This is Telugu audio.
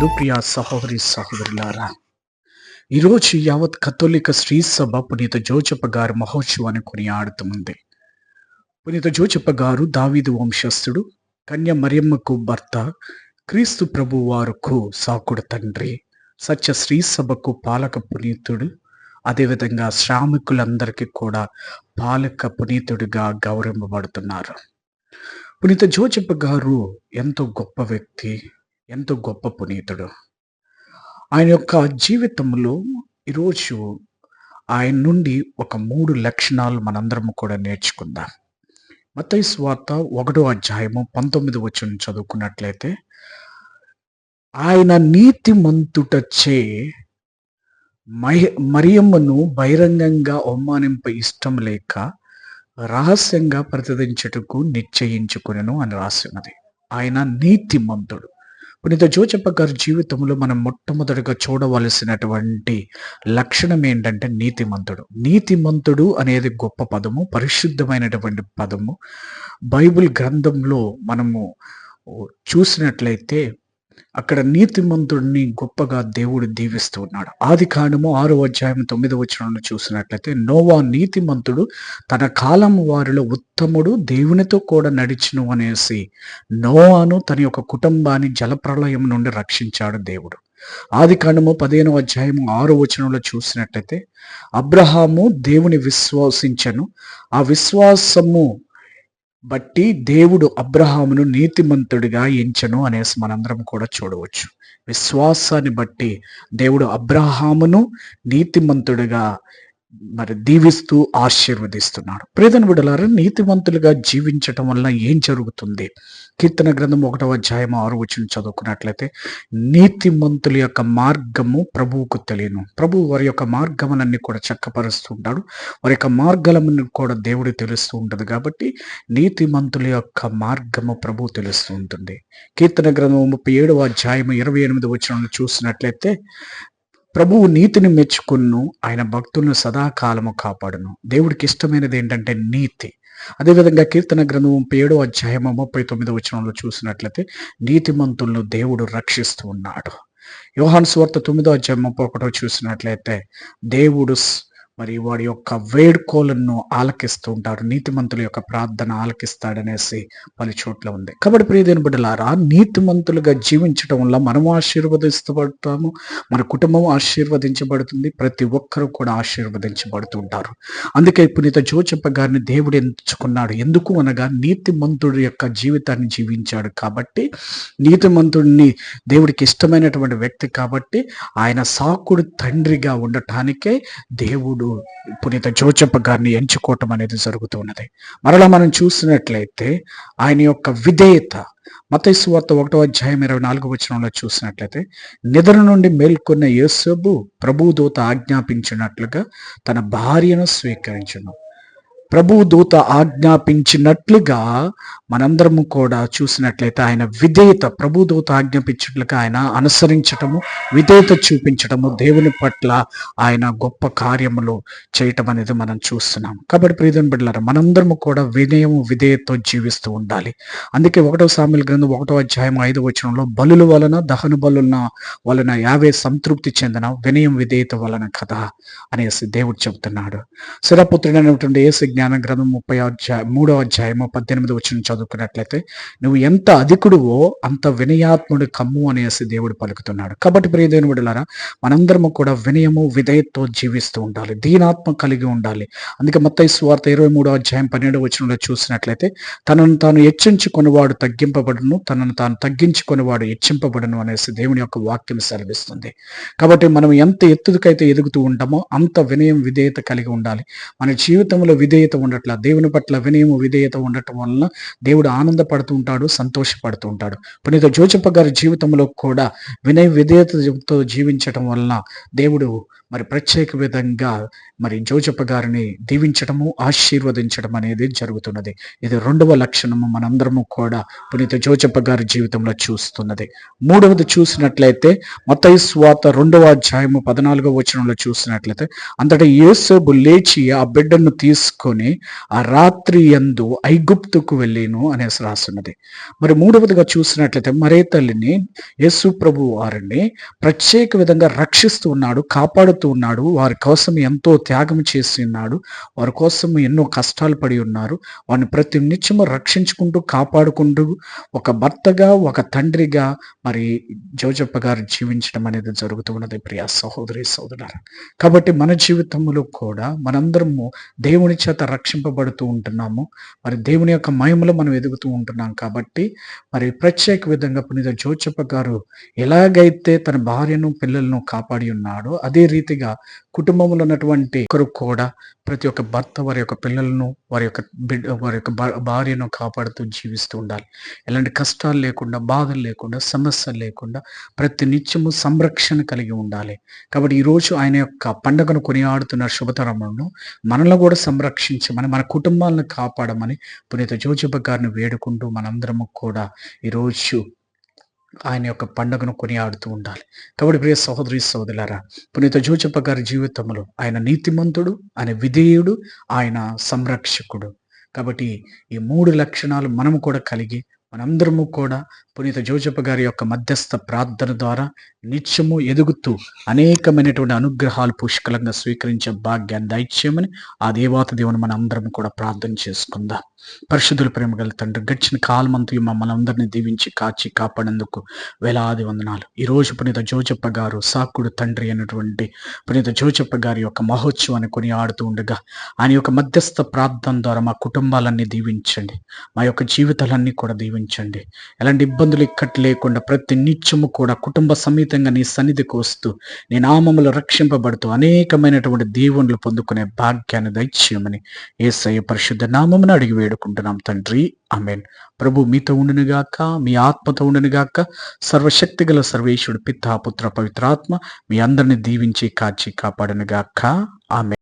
నందు ప్రియ సహోదరి సహోదరులారా ఈరోజు యావత్ కథోలిక శ్రీ సభ పునీత జోచప్ప గారు మహోత్సవాన్ని కొనియాడుతుంది పునీత జోచప్ప గారు దావీదు వంశస్థుడు కన్య మరియమ్మకు భర్త క్రీస్తు ప్రభు వారుకు సాకుడు తండ్రి సత్య శ్రీ సభకు పాలక పునీతుడు అదేవిధంగా శ్రామికులందరికీ కూడా పాలక పునీతుడిగా గౌరవింపబడుతున్నారు. పునీత జోచప్ప గారు ఎంతో గొప్ప వ్యక్తి ఎంతో గొప్ప పునీతుడు. ఆయన యొక్క జీవితంలో ఈరోజు ఆయన నుండి ఒక మూడు లక్షణాలు మనందరం కూడా నేర్చుకుందాం. మత్తయి స్వార్త ఒకటో అధ్యాయము పంతొమ్మిది వచ్చిన చదువుకున్నట్లయితే ఆయన నీతిమంతుటచే మహి మరియమ్మను బహిరంగంగా అవమానింప ఇష్టం లేక రహస్యంగా ప్రతిదించుటకు నిశ్చయించుకునను అని రాసి ఉన్నది ఆయన నీతిమంతుడు. పునీత జోచప్ప గారి జీవితంలో మనం మొట్టమొదటిగా చూడవలసినటువంటి లక్షణం ఏంటంటే నీతిమంతుడు. నీతిమంతుడు అనేది గొప్ప పదము పరిశుద్ధమైనటువంటి పదము. బైబిల్ గ్రంథంలో మనము చూసినట్లయితే అక్కడ నీతిమంతుడిని గొప్పగా దేవుడు దీవిస్తూ ఉన్నాడు. ఆది కాండము ఆరో అధ్యాయం తొమ్మిదో వచనంలో చూసినట్లయితే నోవా నీతిమంతుడు తన కాలం వారిలో ఉత్తముడు దేవునితో కూడా నడిచును అనేసి నోవాను తన యొక్క కుటుంబాన్ని జలప్రలయం నుండి రక్షించాడు దేవుడు. ఆది కాండము పదిహేనో అధ్యాయము ఆరో వచనంలో చూసినట్లయితే అబ్రహాము దేవుని విశ్వాసించను. ఆ విశ్వాసము బట్టి దేవుడు అబ్రహామును నీతిమంతుడిగా ఎంచను అనేసి మనందరం కూడా చూడవచ్చు. విశ్వాసాన్ని బట్టి దేవుడు అబ్రహామును నీతిమంతుడిగా మరి దీవిస్తూ ఆశీర్వదిస్తున్నాడు ప్రేదన బిడలారా నీతివంతులుగా జీవించటం వల్ల ఏం జరుగుతుంది? కీర్తన గ్రంథం ఒకటవ అధ్యాయం ఆరు వచ్చిన చదువుకున్నట్లయితే నీతిమంతుల యొక్క మార్గము ప్రభువుకు తెలియను. ప్రభు వారి యొక్క మార్గములన్నీ కూడా చక్కపరుస్తుంటాడు వారి యొక్క మార్గాలను కూడా దేవుడు తెలుస్తూ ఉంటుంది కాబట్టి నీతిమంతుల యొక్క మార్గము ప్రభు తెలుస్తూ ఉంటుంది. కీర్తన గ్రంథం ముప్పై ఏడవ అధ్యాయం ఇరవై ఎనిమిది వచ్చిన చూసినట్లయితే ప్రభువు నీతిని మెచ్చుకున్ను ఆయన భక్తులను సదాకాలము కాపాడును. దేవుడికి ఇష్టమైనది ఏంటంటే నీతి. అదేవిధంగా కీర్తన గ్రంథం ముప్పై ఏడో అధ్యాయము ముప్పై తొమ్మిదో వచనంలో చూసినట్లయితే నీతిమంతులను దేవుడు రక్షిస్తూ ఉన్నాడు. యోహాన్ స్వార్త తొమ్మిదో అధ్యాయం ముప్పై ఒకటో చూసినట్లయితే దేవుడు మరి వాడి యొక్క వేడుకోలను ఆలకిస్తూ ఉంటాడు. నీతిమంతుల యొక్క ప్రార్థన ఆలకిస్తాడనేసి పలు చోట్ల ఉంది. కాబట్టి ప్రియదేని బిడ్డలారా నీతిమంతులుగా జీవించడం వల్ల మనము ఆశీర్వదిస్తబడతాము మన కుటుంబం ఆశీర్వదించబడుతుంది ప్రతి ఒక్కరూ కూడా ఆశీర్వదించబడుతూ ఉంటారు అందుకే పునీత జోచప్ప గారిని దేవుడు ఎంచుకున్నాడు. ఎందుకు అనగా నీతిమంతుడి యొక్క జీవితాన్ని జీవించాడు కాబట్టి నీతిమంతుడిని దేవుడికి ఇష్టమైనటువంటి వ్యక్తి కాబట్టి ఆయన సాకుడు తండ్రిగా ఉండటానికే దేవుడు పునీత జోచప్ప గారిని ఎంచుకోవటం అనేది జరుగుతూ ఉన్నది మరలా మనం చూసినట్లయితే ఆయన యొక్క విధేయత మతైసు వార్త ఒకటో అధ్యాయం ఇరవై నాలుగు వచనంలో చూసినట్లయితే నిద్ర నుండి మేల్కొన్న యేసబు ప్రభుదూత ఆజ్ఞాపించినట్లుగా తన భార్యను స్వీకరించను. ప్రభు దూత ఆజ్ఞాపించినట్లుగా మనందరము కూడా చూసినట్లయితే ఆయన విధేయత ప్రభు దూత ఆజ్ఞాపించినట్లుగా ఆయన అనుసరించటము విధేయత చూపించటము దేవుని పట్ల ఆయన గొప్ప కార్యములు చేయటం అనేది మనం చూస్తున్నాం. కాబట్టి ప్రియదని బిడ్డలారా మనందరము కూడా వినయం విధేయతతో జీవిస్తూ ఉండాలి. అందుకే ఒకటో సామిల గ్రంథం ఒకటో అధ్యాయం ఐదో వచనంలో బలుల వలన దహను బలుల వలన యావే సంతృప్తి చెందిన వినయం విధేయత వలన కదా అనేసి దేవుడు చెబుతున్నాడు. శిరపుత్రుడైనటువంటి ఏసు జ్ఞాన గ్రంథం ముప్పై అధ్యాయ మూడో అధ్యాయము పద్దెనిమిది వచ్చిన చదువుకున్నట్లయితే నువ్వు ఎంత అధికుడువో అంత వినయాత్ముడు కమ్ము అనేసి దేవుడు పలుకుతున్నాడు. కాబట్టి ప్రియదేవుని విడలారా మనందరము కూడా వినయము విధేయతో జీవిస్తూ ఉండాలి. దీనాత్మ కలిగి ఉండాలి. అందుకే మత్తయి స్వార్థ ఇరవై మూడో అధ్యాయం పన్నెండు వచనంలో చూసినట్లయితే తనను తాను హెచ్చించుకునేవాడు తగ్గింపబడును తనను తాను తగ్గించుకునేవాడు హెచ్చింపబడును అనేసి దేవుని యొక్క వాక్యం సెలవిస్తుంది. కాబట్టి మనం ఎంత ఎత్తుకైతే ఎదుగుతూ ఉంటామో అంత వినయం విధేయత కలిగి ఉండాలి. మన జీవితంలో విధేయత ఉండట్ల దేవుని పట్ల వినయము విధేయత ఉండటం వలన దేవుడు ఆనందపడుతూ ఉంటాడు సంతోషపడుతూ ఉంటాడు. పునీత జోచప్ప గారి జీవితంలో కూడా వినయ విధేయతతో జీవించటం వలన దేవుడు మరి ప్రత్యేక విధంగా మరి జోజప్ప గారిని దీవించడము ఆశీర్వదించడం అనేది జరుగుతున్నది. ఇది రెండవ లక్షణము మనందరము కూడా పునీత జోజప్ప గారి జీవితంలో చూస్తున్నది. మూడవది చూసినట్లయితే మత స్వాత రెండవ అధ్యాయము పద్నాలుగో వచనంలో చూసినట్లయితే అంతటా యేసోబు లేచి ఆ బిడ్డను తీసుకొని ఆ రాత్రి ఎందు ఐగుప్తుకు వెళ్ళిను అనేసి రాస్తున్నది మరి మూడవదిగా చూసినట్లయితే మరే తల్లిని యేసు ప్రభు వారిని ప్రత్యేక విధంగా రక్షిస్తూ ఉన్నాడు కాపాడుతూ ఉన్నాడు వారి కోసం ఎంతో త్యాగం చేసి ఉన్నాడు వారి కోసం ఎన్నో కష్టాలు పడి ఉన్నారు. వారిని ప్రతి నిత్యము రక్షించుకుంటూ కాపాడుకుంటూ ఒక భర్తగా ఒక తండ్రిగా మరి జోజప్ప గారు జీవించడం అనేది జరుగుతూ ఉన్నది. ప్రియ సహోదరి సోదరు కాబట్టి మన జీవితంలో కూడా మనందరము దేవుని చేత రక్షింపబడుతూ ఉంటున్నాము. మరి దేవుని యొక్క మహిమలో మనం ఎదుగుతూ ఉంటున్నాం కాబట్టి మరి ప్రత్యేక విధంగా పునీత జోచప్ప గారు ఎలాగైతే తన భార్యను పిల్లలను కాపాడి ఉన్నాడో అదే రీతి రీతిగా కుటుంబంలో ఉన్నటువంటి ఒకరు కూడా ప్రతి ఒక్క భర్త వారి యొక్క పిల్లలను వారి యొక్క బిడ్డ వారి యొక్క భార్యను కాపాడుతూ జీవిస్తూ ఉండాలి. ఎలాంటి కష్టాలు లేకుండా బాధలు లేకుండా సమస్యలు లేకుండా ప్రతి నిత్యము సంరక్షణ కలిగి ఉండాలి. కాబట్టి ఈరోజు ఆయన యొక్క పండుగను కొనియాడుతున్న శుభతరములను మనల్ని కూడా సంరక్షించమని మన కుటుంబాలను కాపాడమని పునీత జోజప్ప గారిని వేడుకుంటూ మనందరము కూడా ఈరోజు ఆయన యొక్క పండుగను కొనియాడుతూ ఉండాలి. కాబట్టి ప్రియ సహోదరి సోదరులారా పునీత జోచప్ప గారి జీవితంలో ఆయన నీతిమంతుడు ఆయన విధేయుడు ఆయన సంరక్షకుడు. కాబట్టి ఈ మూడు లక్షణాలు మనము కూడా కలిగి మనందరము కూడా పునీత జోజప్ప గారి యొక్క మధ్యస్థ ప్రార్థన ద్వారా నిత్యము ఎదుగుతూ అనేకమైనటువంటి అనుగ్రహాలు పుష్కలంగా స్వీకరించే భాగ్యాన్ని దయచేయమని ఆ దేవాత దేవుని మన అందరం కూడా ప్రార్థన చేసుకుందాం. పరిశుద్ధుల ప్రేమ గల తండ్రి గడిచిన కాలమంతయు మమ్మల్ని అందరినీ దీవించి కాచి కాపాడేందుకు వేలాది వందనాలు. ఈరోజు పునీత జోజప్ప గారు సాకుడు తండ్రి అయినటువంటి పునీత జోజప్ప గారి యొక్క మహోత్సవాన్ని కొని ఆడుతూ ఉండగా ఆయన యొక్క మధ్యస్థ ప్రార్థన ద్వారా మా కుటుంబాలన్నీ దీవించండి. మా యొక్క జీవితాలన్నీ కూడా దీవించండి. ఎలాంటి ఇబ్బందులు ఇక్కట్ లేకుండా ప్రతి నిత్యము కూడా కుటుంబ సమేతంగా నీ సన్నిధికి వస్తూ నీ నామములు రక్షింపబడుతూ అనేకమైనటువంటి దీవెనలు పొందుకునే భాగ్యాన్ని దయచేయమని ఏసయ్య పరిశుద్ధ నామమును అడిగి వేడుకుంటున్నాం తండ్రి. ఆమెన్. ప్రభు మీతో ఉండునుగాక మీ ఆత్మతో ఉండునుగాక సర్వశక్తి గల సర్వేశ్వరుడు పిత్త పుత్ర పవిత్రాత్మ మీ అందరిని దీవించి కాచి కాపాడునుగాక ఆమె